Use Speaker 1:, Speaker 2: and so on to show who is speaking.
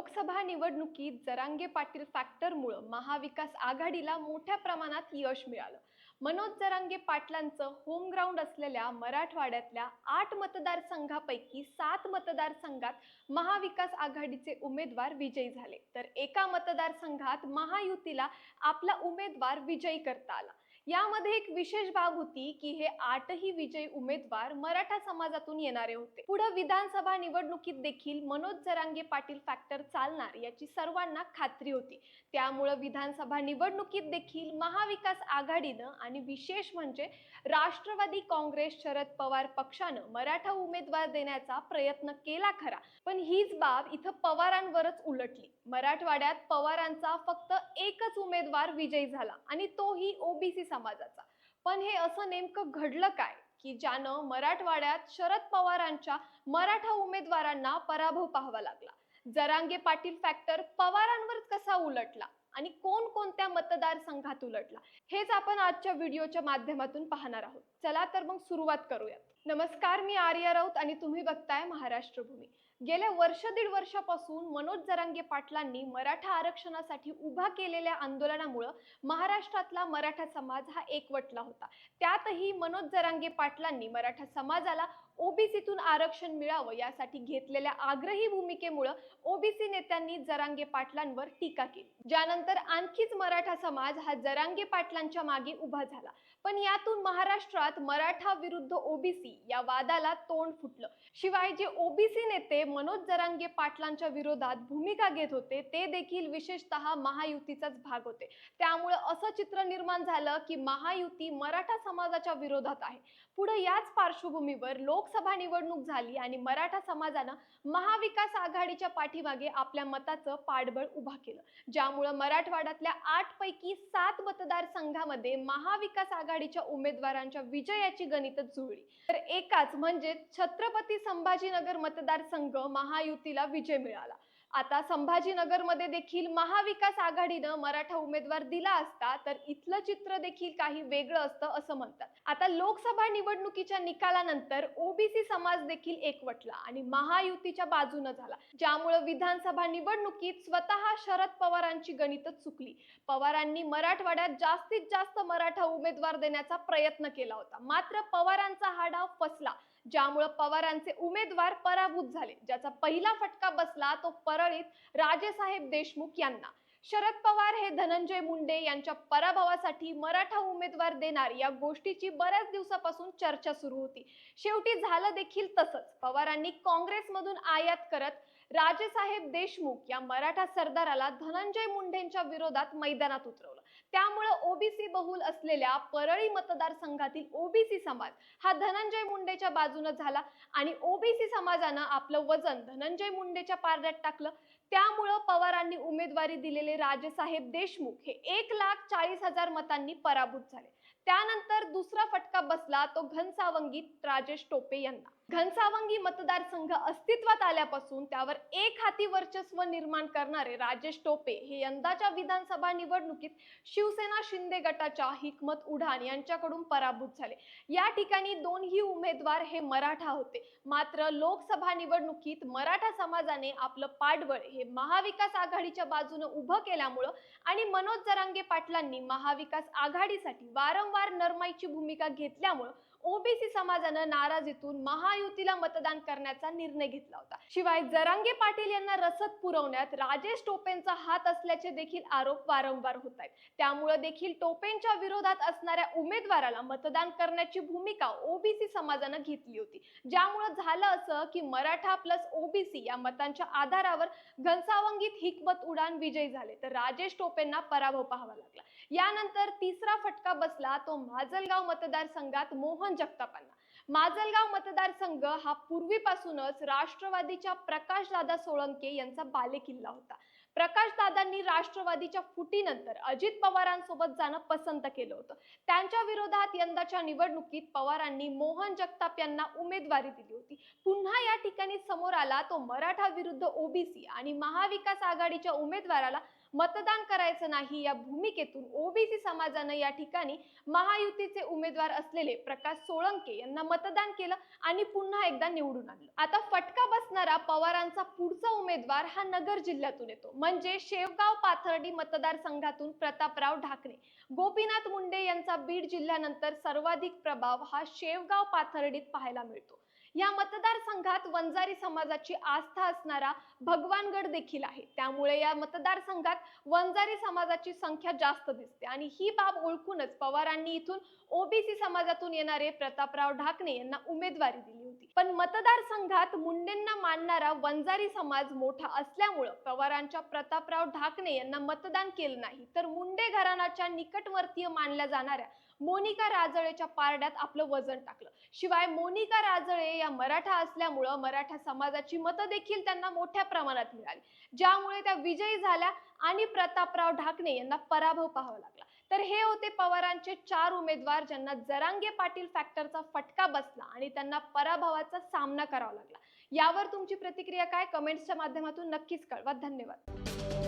Speaker 1: लोकसभा निवडणुकीत जरांगे पाटील फॅक्टरमुळं महाविकास आघाडीला मोठ्या प्रमाणात यश मिळालं. मनोज जरांगे पाटलांचं होम ग्राउंड असलेल्या मराठवाड्यातल्या आठ मतदारसंघापैकी सात मतदारसंघात महाविकास आघाडीचे उमेदवार विजयी झाले. तर एका मतदारसंघात महायुतीला आपला उमेदवार विजयी करता आला. यामध्ये एक विशेष बाब होती की हे आठही विजयी उमेदवार मराठा समाजातून येणारे होते. पुढे विधानसभा निवडणुकीत देखील मनोज जरांगे पाटील फॅक्टर चालणार याची सर्वांना खात्री होती. त्यामुळं विधानसभा निवडणुकीत देखील महाविकास आघाडीनं आणि विशेष म्हणजे राष्ट्रवादी काँग्रेस शरद पवार पक्षानं मराठा उमेदवार देण्याचा प्रयत्न केला खरा. पण हीच बाब इथं पवारांवरच उलटली. मराठवाड्यात पवारांचा फक्त एकच उमेदवार विजयी झाला आणि तोही ओबीसी समाजाचा. पण हे असं नेमकं घडलं काय? की ज्यानं मराठवाड्यात शरद पवारांच्या मराठा उमेदवारांना पराभव पाहावा लागला. जरांगे पाटील फॅक्टर पवारांवर कसा उलटला आणि कोण कोणत्या मतदारसंघात उलटला हेच आपण आजच्या व्हिडिओच्या माध्यमातून पाहणार आहोत. चला तर मग सुरुवात करूयात. नमस्कार मी आर्या राऊत आणि तुम्ही बघताय महाराष्ट्र भूमी गेल्या वर्ष दीड वर्षापासून मनोज जरांगे पाटलांनी मराठा आरक्षणासाठी उभा केलेल्या आंदोलनामुळं महाराष्ट्रातला मराठा समाज हा एकवटला होता. त्यातही मनोज जरांगे पाटलांनी मराठा समाजाला ओबीसीतून आरक्षण मिळावं यासाठी घेतलेल्या आग्रही भूमिकेमुळं ओबीसी नेत्यांनी जरांगे पाटलांवर टीका केली. ज्यानंतर आणखीच मराठा समाज हा जरांगे पाटलांच्या मागे उभा झाला. पण यातून महाराष्ट्रात मराठा विरुद्ध ओबीसी या वादाला तोंड फुटलं. शिवाय जे ओबीसी नेते मनोज जरांगे पाटलांच्या विरोधात भूमिका घेत होते ते देखील विशेषतः महायुतीचाच भाग होते. त्यामुळे असं चित्र निर्माण झालं की महायुती मराठा समाजाच्या विरोधात आहे. पुढे याच पार्श्वभूमीवर लोकसभा निवडणूक झाली आणि मराठा समाजानं महाविकास आघाडीच्या पाठीमागे आपल्या मताचं पाठबळ उभा केलं. ज्यामुळं मराठवाड्यातल्या आठ पैकी सात मतदारसंघामध्ये महाविकास आघाडीच्या उमेदवारांच्या विजयाची गणितच जुळली. तर एकाच म्हणजे छत्रपती संभाजीनगर मतदारसंघ महायुतीला विजय मिळाला. आता संभाजीनगरमध्ये देखील महाविकास आघाडीनं मराठा उमेदवार दिला असता तर इथलं चित्र देखील काही वेगळं असतं असं म्हणतात. आता लोकसभा निवडणुकीच्या निकालानंतर ओबीसी समाज देखील एकवटला आणि महायुतीच्या बाजूनं झाला ज्यामुळे विधानसभा निवडणुकीत स्वतः शरद पवारांची गणितच चुकली. पवारांनी मराठवाड्यात जास्तीत जास्त मराठा उमेदवार देण्याचा प्रयत्न केला होता. मात्र पवारांचा हा डाव फसला. ज्यामुळे पवारांचे उमेदवार पराभूत झाले. ज्याचा पहिला फटका बसला तो परळीत राजेसाहेब देशमुख यांना. शरद पवार हे धनंजय मुंडे यांच्या पराभवासाठी मराठा उमेदवार देणार या गोष्टीची बऱ्याच दिवसापासून चर्चा सुरू होती. शेवटी झालं देखील तसंच. पवारांनी काँग्रेसमधून आयात करत राजेसाहेब देशमुख या मराठा सरदाराला धनंजय मुंडेंच्या विरोधात मैदानात उतरवलं. त्यामुळं ओबीसी बहुल असलेल्या परळी मतदारसंघातील ओबीसी समाज हा धनंजय मुंडेच्या बाजूने झाला आणि ओबीसी समाजानं आपलं वजन धनंजय मुंडेच्या पारड्यात टाकलं. त्यामुळं पवारांनी उमेदवारी दिलेले राजेसाहेब देशमुख हे एक लाख चाळीस हजार मतांनी पराभूत झाले. त्यानंतर दुसरा फटका बसला तो घनसावंगीत राजेश टोपे यांना. घनसावंगी मतदारसंघ अस्तित्वात आल्यापासून त्यावर एक हाती वर्चस्व निर्माण करणारे राजेश टोपे हे यंदाच्या विधानसभा निवडणुकीत शिवसेना शिंदे गटाच्या हिकमत उढाण यांच्याकडून पराभूत झाले. या ठिकाणी दोनही उमेदवार हे मराठा होते. मात्र लोकसभा निवडणुकीत मराठा समाजाने आपलं पाठबळ हे हे महाविकास आघाडीच्या बाजूने उभं केल्यामुळं आणि मनोज जरांगे पाटलांनी महाविकास आघाडीसाठी वारंवार नरमाईची भूमिका घेतल्यामुळं ओबीसी समाजानं नाराजीतून महायुतीला मतदान करण्याचा निर्णय घेतला होता. शिवाय जरांगे पाटील यांना रसद पुरवण्यात राजेश टोपेंचा हात असल्याचे देखील आरोप वारंवार होत आहेत त्यामुळे देखील टोपेंच्या विरोधात असणाऱ्या उमेदवाराला मतदान करण्याची भूमिका ओबीसी समाजानं घेतली होती. ज्यामुळे झालं असं की मराठा प्लस ओबीसी या मतांच्या आधारावर घनसावंगीत हिकमत उडान विजयी झाले. तर राजेश टोपेंना पराभव पाहावा लागला. यानंतर तिसरा फटका बसला तो माजलगाव मतदारसंघात मोहन जगतापांना. माजलगाव मतदारसंघ हा पूर्वीपासूनच राष्ट्रवादीच्या प्रकाशदादा सोळंके यांचा बालेकिल्ला होता. प्रकाशदादांनी राष्ट्रवादीच्या फुटीनंतर अजित पवारांसोबत जाणं पसंत केलं होतं. त्यांच्या विरोधात यंदाच्या निवडणुकीत पवारांनी मोहन जगताप यांना उमेदवारी दिली होती. पुन्हा या ठिकाणी समोर आला तो मराठा विरुद्ध ओबीसी आणि महाविकास आघाडीच्या उमेदवाराला मतदान करायचं नाही. या भूमिकेतून ओबीसी समाजानं या ठिकाणी महायुतीचे उमेदवार असलेले प्रकाश सोळंके यांना मतदान केलं आणि पुन्हा एकदा निवडून आणलं. आता फटका बसणारा पवारांचा पुढचा उमेदवार हा नगर जिल्ह्यातून येतो. म्हणजे शेवगाव पाथर्डी मतदारसंघातून प्रतापराव ढाकणे. गोपीनाथ मुंडे यांचा बीड जिल्ह्यानंतर सर्वाधिक प्रभाव हा शेवगाव पाथर्डीत पाहायला मिळतो. या मतदारसंघात वंजारी समाजाची आस्था असणारा भगवानगड देखील आहे. त्यामुळे या मतदारसंघात वंजारी समाजाची संख्या जास्त दिसते. आणि ही बाब ओळखूनच पवारांनी इथून ओबीसी समाजातून येणारे प्रतापराव ढाकणे यांना उमेदवारी दिली होती. पण मतदारसंघात मुंडेंना मानणारा वंजारी समाज मोठा असल्यामुळं पवारांच्या प्रतापराव ढाकणे यांना मतदान केलं नाही. तर मुंडे घराण्याच्या निकटवर्तीय मानल्या जाणाऱ्या मोनिका राजळेच्या पारड्यात आपलं वजन टाकलं. शिवाय मोनिका राजळे या मराठा असल्यामुळं मराठा समाजाची मतं देखील त्यांना मोठ्या प्रमाणात मिळाली. ज्यामुळे त्या विजयी झाल्या आणि प्रतापराव ढाकणे यांना पराभव पाहावा लागला. तर हे होते पवारांचे चार उमेदवार ज्यांना जरांगे पाटील फॅक्टरचा फटका बसला आणि त्यांना पराभवाचा सामना करावा लागला. यावर तुमची प्रतिक्रिया काय? कमेंट्सच्या माध्यमातून नक्कीच कळवा. धन्यवाद.